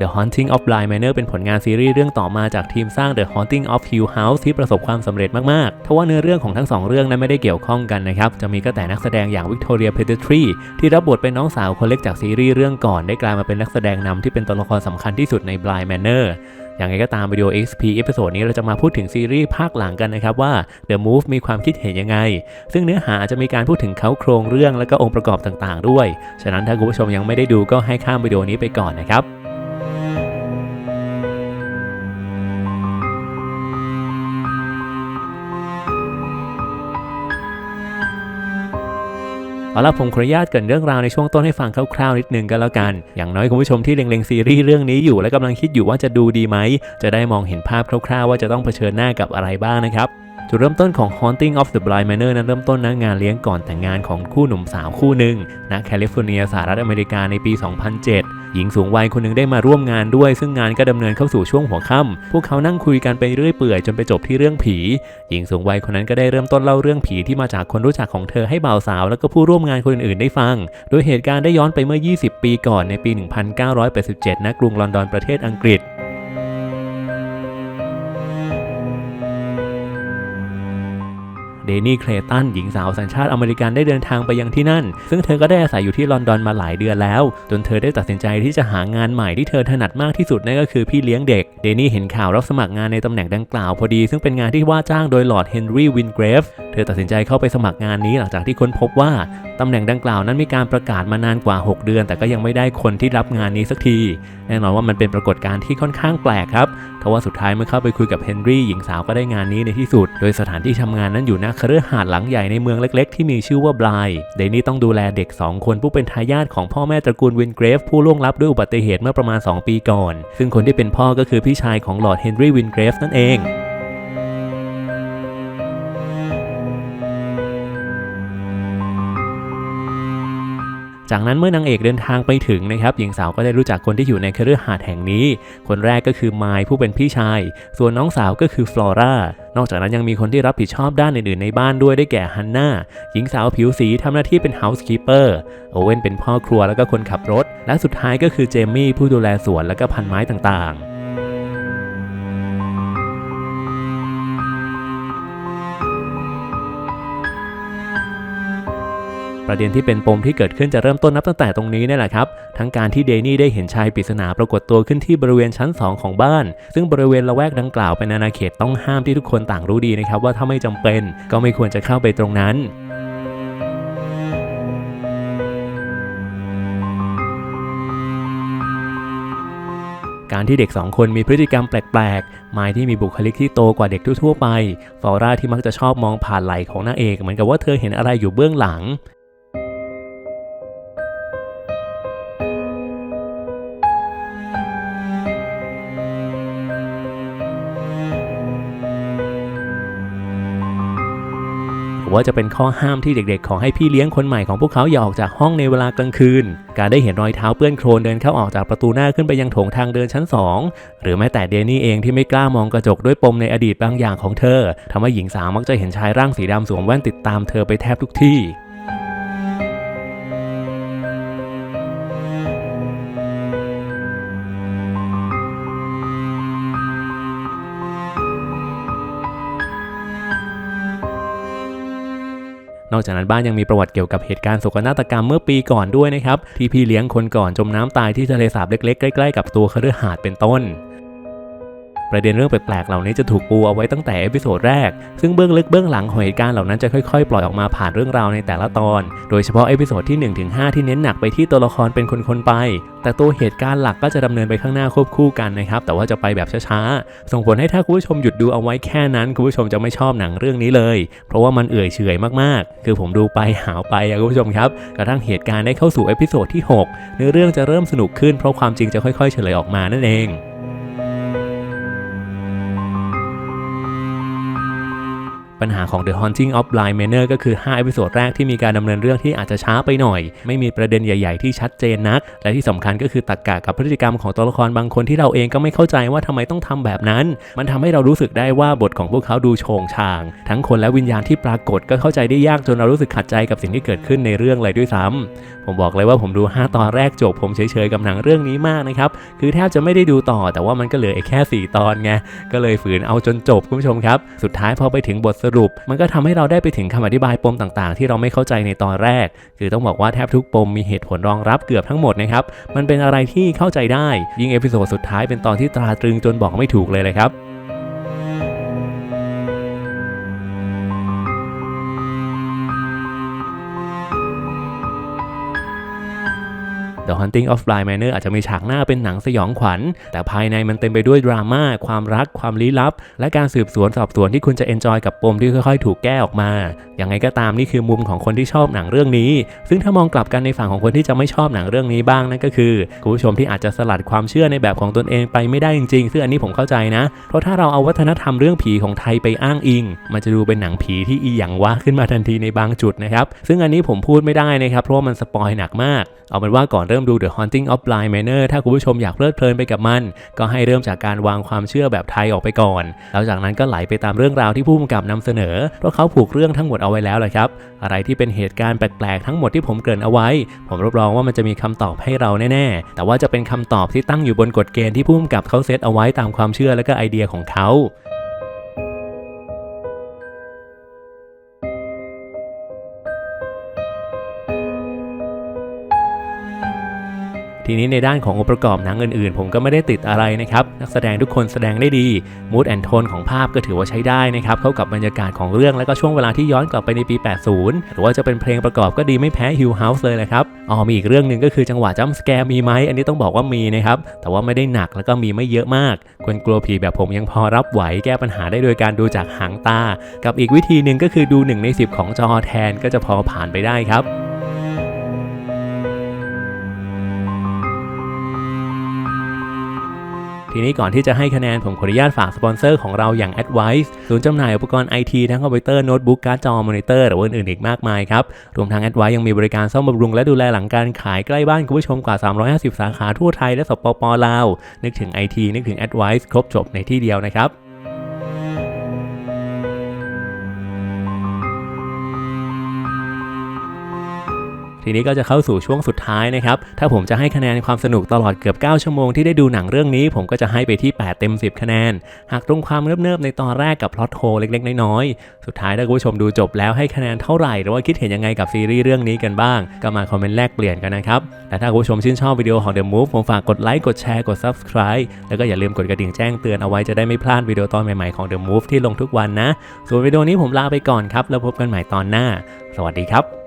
The Haunting of Bly Manor เป็นผลงานซีรีส์เรื่องต่อมาจากทีมสร้าง The Haunting of Hill House ที่ประสบความสำเร็จมากๆทว่าเนื้อเรื่องของทั้งสองเรื่องนั้นไม่ได้เกี่ยวข้องกันนะครับ จะมีก็แต่นักแสดงอย่าง Victoria Petrie ที่รับบทเป็นน้องสาวคนเล็กจากซีรีส์เรื่องก่อนได้กลายมาเป็นนักแสดงนำที่เป็นตัวละครสำคัญที่สุดใน Bly Manor อย่างไรก็ตามวิดีโอ XP เอพิโซดนี้เราจะมาพูดถึงซีรีส์ภาคหลังกันนะครับว่า The Move มีความคิดเห็นยังไง ซึ่งเนื้อหาจจะมีการพูดถึงเขาโครงเรื่องและก็องค์ประกอบต่างๆ ด้วย ฉะนั้นถ้าคุณผู้ชมยังไม่ได้ดูก็ให้ข้ามวิดีโอนี้ไปก่อนนะครับ เอาละผมขออนุญาตเกินเรื่องราวในช่วงต้นให้ฟังคร่าวๆนิดนึงก็แล้วกัน อย่างน้อยคุณผู้ชมที่เล็งๆซีรีส์เรื่องนี้อยู่และกำลังคิดอยู่ว่าจะดูดีไหม จะได้มองเห็นภาพคร่าวๆ ว่าจะต้องเผชิญหน้ากับอะไรบ้างนะครับจุดเริ่มต้นของ Haunting of the Blind Manor นั้นเริ่มต้นณงานเลี้ยงก่อนแต่งงานของคู่หนุ่มสาวคู่หนึ่งณแคลิฟอร์เนียสหรัฐอเมริกาในปี 2007 หญิงสูงวัยคนหนึ่งได้มาร่วมงานด้วย ซึ่งงานก็ดำเนินเข้าสู่ช่วงหัวค่ำพวกเขานั่งคุยกันไปเรื่อยเปื่อยจนไปจบที่เรื่องผี หญิงสูงวัยคนนั้นก็ได้เริ่มต้นเล่าเรื่องผีที่มาจากคนรู้จักของเธอให้บ่าวสาว และก็ผู้ร่วมงานคนอื่นๆได้ฟัง โดยเหตุการณ์ได้ย้อนไปเมื่อ 20 ปีก่อนในปี 1987ณกรุงลอนดอนประเทศอังกฤษ เดนี่เคลตันหญิงสาวสัญชาติอเมริกันได้เดินทางไปยังที่นั่น ซึ่งเธอก็ได้อาศัยอยู่ที่ลอนดอนมาหลายเดือนแล้ว จนเธอได้ตัดสินใจที่จะหางานใหม่ที่เธอถนัดมากที่สุดนั่นก็คือพี่เลี้ยงเด็ก เดนี่เห็นข่าวรับสมัครงานในตำแหน่งดังกล่าวพอดี ซึ่งเป็นงานที่ว่าจ้างโดยลอร์ดเฮนรี่วินเกรฟ เธอตัดสินใจเข้าไปสมัครงานนี้หลังจากที่ค้นพบว่าตำแหน่งดังกล่าวนั้นมีการประกาศมานานกว่า 6 เดือน แต่ก็ยังไม่ได้คนที่รับงานนี้สักที แน่นอนว่ามันเป็นปรากฏการณ์ที่ค่อนข้างแปลกครับ ราะว่าสุดท้ายเมื่อเข้าไปคุยกับเฮนรี่หญิงสาวก็ได้งานนี้ในที่สุด โดยสถานที่ทำงานนั้นอยู่หน้าคฤหาสน์หลังใหญ่ในเมืองเล็ก ๆ ที่มีชื่อว่าบลายเดนี่ต้องดูแลเด็ก 2 คนผู้เป็นทายาทของพ่อแม่ตระกูลวินเกรฟผู้ล่วงลับด้วยอุบัติเหตุเมื่อประมาณ 2 ปีก่อน ซึ่งคนที่เป็นพ่อก็คือพี่ชายของลอร์ดเฮนรี่วินเกรฟนั่นเอง จากนั้นเมื่อนางเอกเดินทางไปถึงนะครับหญิงสาวก็ได้รู้จักคนที่อยู่ในคฤหาสน์แห่งนี้ คนแรกก็คือไมล์ผู้เป็นพี่ชาย ส่วนน้องสาวก็คือฟลอร่านอกจากนั้นยังมีคนที่รับผิดชอบด้านอื่นๆในบ้านด้วยได้แก่ฮันนาหญิงสาวผิวสีทำหน้าที่เป็น housekeeper โอเว่นเป็นพ่อครัวแล้วก็คนขับรถ และสุดท้ายก็คือเจมี่ผู้ดูแลสวนและก็พันไม้ต่างๆ ประเด็นที่เป็นปมที่เกิดขึ้นจะเริ่มต้นนับตั้งแต่ตรงนี้นี่แหละครับ ทั้งการที่เดนี่ได้เห็นชายปริศนาปรากฏตัวขึ้นที่บริเวณชั้น 2 ของบ้าน ซึ่งบริเวณละแวกดังกล่าวเป็นอาณาเขตต้องห้ามที่ทุกคนต่างรู้ดีนะครับว่าถ้าไม่จำเป็นก็ไม่ควรจะเข้าไปตรงนั้นการที่เด็กสองคนมีพฤติกรรมแปลกๆไมล์ที่มีบุคลิกที่โตกว่าเด็กทั่วๆไป ฟอร่าที่มักจะชอบมองผ่านไหลของนางเอกเหมือนกับว่าเธอเห็นอะไรอยู่เบื้องหลัง ว่าจะเป็นข้อห้ามที่เด็กๆ ขอให้พี่เลี้ยงคนใหม่ของพวกเขาอย่าออกจากห้องในเวลากลางคืน การได้เห็นรอยเท้าเปื้อนโครนเดินเข้าออกจากประตูหน้าขึ้นไปยังโถงทางเดินชั้น 2 หรือแม้แต่เดนี่เองที่ไม่กล้ามองกระจกด้วยปมในอดีตบางอย่างของเธอทำให้หญิงสาวมักจะเห็นชายร่างสีดำสวมแว่นติดตามเธอไปแทบทุกที่ อกจากนั้นบ้านยังมีประวัติเกี่ยวกับเหตุการณ์โศกนาฏกรรมเมื่อปีก่อนด้วยนะครับที่พี่เลี้ยงคนก่อนจมน้ำตายที่ทะเลสาบเล็กๆใกล้ๆกับตัวคฤหาสน์เป็นต้น ประเด็นเรื่องแปลกๆเหล่านี้จะถูกปูเอาไว้ตั้งแต่เอพิโซดแรก ซึ่งเบื้องลึกเบื้องหลังของเหตุการณ์เหล่านั้นจะค่อยๆ ปล่อยออกมาผ่านเรื่องราวในแต่ละตอน โดยเฉพาะเอพิโซดที่1-5ถึงที่เน้นหนักไปที่ตัวละครเป็นคนๆไป แต่ตัวเหตุการณ์หลักก็จะดำเนินไปข้างหน้าควบคู่กันนะครับ แต่ว่าจะไปแบบช้าๆ ส่งผลให้ถ้าคุณผู้ชมหยุดดูเอาไว้แค่นั้นคุณผู้ชมจะไม่ชอบหนังเรื่องนี้เลย เพราะว่ามันเอื่อยเฉยมากๆ คือผมดูไปหาวไปคุณผู้ชมครับ กระทั่งเหตุการณ์ได้เข้าสู่เอพิโซดที่ 6 เนื้อเรื่องจะเริ่มสนุกขึ้นเพราะความจริงจะค่อยๆ เฉลยออกมานั่นเอง ปัญหาของ The Haunting of Blind Manor ก็คือ 5 เอพิโซดแรกที่มีการดำเนินเรื่องที่อาจจะช้าไปหน่อย ไม่มีประเด็นใหญ่ ๆ ที่ชัดเจนนัก และที่สำคัญก็คือตรกกะกับพฤติกรรมของตัวละครบางคนที่เราเองก็ไม่เข้าใจว่าทำไมต้องทำแบบนั้น มันทำให้เรารู้สึกได้ว่าบทของพวกเขาดูโชงชาง ทั้งคนและวิญญาณที่ปรากฏก็เข้าใจได้ยากจนเรารู้สึกขัดใจกับสิ่งที่เกิดขึ้นในเรื่องเลยด้วยซ้ำผมบอกเลยว่าผมดู 5 ตอนแรกจบ ผมเฉยๆกับหนังเรื่องนี้มากนะครับคือแทบจะไม่ได้ดูต่อ แต่ว่ามันก็เหลืออีกแค่ 4 ตอนไงก็เลยฝืนเอาจนจบคุณผู้ชมครับ สุดท้ายพอไปถึงบทสรุป มันก็ทำให้เราได้ไปถึงคำอธิบายปมต่างๆ ที่เราไม่เข้าใจในตอนแรก คือต้องบอกว่าแทบทุกปมมีเหตุผลรองรับเกือบทั้งหมดนะครับ มันเป็นอะไรที่เข้าใจได้ ยิ่งเอพิโซดสุดท้ายเป็นตอนที่ตราตรึงจนบอกไม่ถูกเลยเลยครับ The Hunting of Bly Manor อาจจะมีฉากหน้าเป็นหนังสยองขวัญ แต่ภายในมันเต็มไปด้วยดราม่า ความรัก ความลี้ลับ และการสืบสวนสอบสวนที่คุณจะเอนจอยกับปมที่ค่อยๆ ถูกแก้ออกมาอย่างไงก็ตามนี่คือมุมของคนที่ชอบหนังเรื่องนี้ ซึ่งถ้ามองกลับกันในฝั่งของคนที่จะไม่ชอบหนังเรื่องนี้บ้างนั่นก็คือคุณผู้ชมที่อาจจะสลัดความเชื่อในแบบของตนเองไปไม่ได้จริงๆ ซึ่งอันนี้ผมเข้าใจนะ เพราะถ้าเราเอาวัฒนธรรมเรื่องผีของไทยไปอ้างอิง มันจะดูเป็นหนังผีที่อีหยังวะขึ้นมาทันทีในบางจุดนะครับ ซึ่งอันนี้ผมพูดไม่ได้นะครับ เพราะว่ามันสปอยหนักมาก เอาเป็นว่าก่อนเริ่มริ่มดู The Haunting of Bly Manor ถ้าคุณผู้ชมอยากเพลิดเพลินไปกับมัน ก็ให้เริ่มจากการวางความเชื่อแบบไทยออกไปก่อน แล้วจากนั้นก็ไหลไปตามเรื่องราวที่ผู้กำกับนำเสนอ เพราะเขาผูกเรื่องทั้งหมดเอาไว้แล้วแหละครับ อะไรที่เป็นเหตุการณ์แปลกๆทั้งหมดที่ผมเกริ่นเอาไว้ ผมรับรองว่ามันจะมีคำตอบให้เราแน่ๆ แต่ว่าจะเป็นคำตอบที่ตั้งอยู่บนกฎเกณฑ์ที่ผู้กำกับเขาเซตเอาไว้ตามความเชื่อและก็ไอเดียของเขา ทีนี้ในด้านขององค์ประกอบหนังอื่นๆ ผมก็ไม่ได้ติดอะไรนะครับ นักแสดงทุกคนแสดงได้ดีมูดแอนโทนของภาพก็ถือว่าใช้ได้นะครับเข้ากับบรรยากาศของเรื่องและก็ช่วงเวลาที่ย้อนกลับไปในปี 80 หรือว่าจะเป็นเพลงประกอบก็ดีไม่แพ้ Hill House เลยแหละครับอ๋อมีอีกเรื่องหนึ่งก็คือจังหวะจัมป์สแกร์มีไหมอันนี้ต้องบอกว่ามีนะครับแต่ว่าไม่ได้หนักแล้วก็มีไม่เยอะมาก คนกลัวผีแบบผมยังพอรับไหวแก้ปัญหาได้โดยการดูจากหางตา กับอีกวิธีหนึ่งก็คือดู1ใน10 ของจอแทนก็จะพอผ่านไปได้ครับ ทีนี้ก่อนที่จะให้คะแนนผมขออนุญาตฝากสปอนเซอร์ของเราอย่าง Advice ศูนย์จำหน่ายอุปกรณ์ไอทีทั้งคอมพิวเตอร์โน้ตบุ๊กการ์ดจอมอนิเตอร์หรือว่าอื่นๆอีกมากมายครับ รวมทั้ง Advice ยังมีบริการซ่อมบำรุงและดูแลหลังการขายใกล้บ้านคุณผู้ชมกว่า 350 สาขาทั่วไทยและสปปลาว นึกถึงไอทีนึกถึง Advice ครบจบในที่เดียวนะครับ ทีนี้ก็จะเข้าสู่ช่วงสุดท้ายนะครับ ถ้าผมจะให้คะแนนความสนุกตลอดเกือบ 9 ชั่วโมงที่ได้ดูหนังเรื่องนี้ ผมก็จะให้ไปที่ 8 เต็ม 10 คะแนน หากตรงความเนิบๆในตอนแรกกับพล็อตโฮเล็กๆ น้อยๆ สุดท้ายถ้าคุณผู้ชมดูจบแล้วให้คะแนนเท่าไหร่ หรือว่าคิดเห็นยังไงกับซีรีส์เรื่องนี้กันบ้าง ก็มาคอมเมนต์แลกเปลี่ยนกันนะครับ และถ้าคุณผู้ชมชื่นชอบวิดีโอของ The Move ผมฝากกดไลค์ กดแชร์ กด Subscribe แล้วก็อย่าลืมกดกระดิ่งแจ้งเตือนเอาไว้จะได้ไม่พลาดวิดีโอตอนใหม่ๆของ The Move ที่ลงทุกวันนะ ส่วนวิดีโอนี้ผมลาไปก่อนครับแล้วพบกันใหม่ตอนหน้า สวัสดีครับ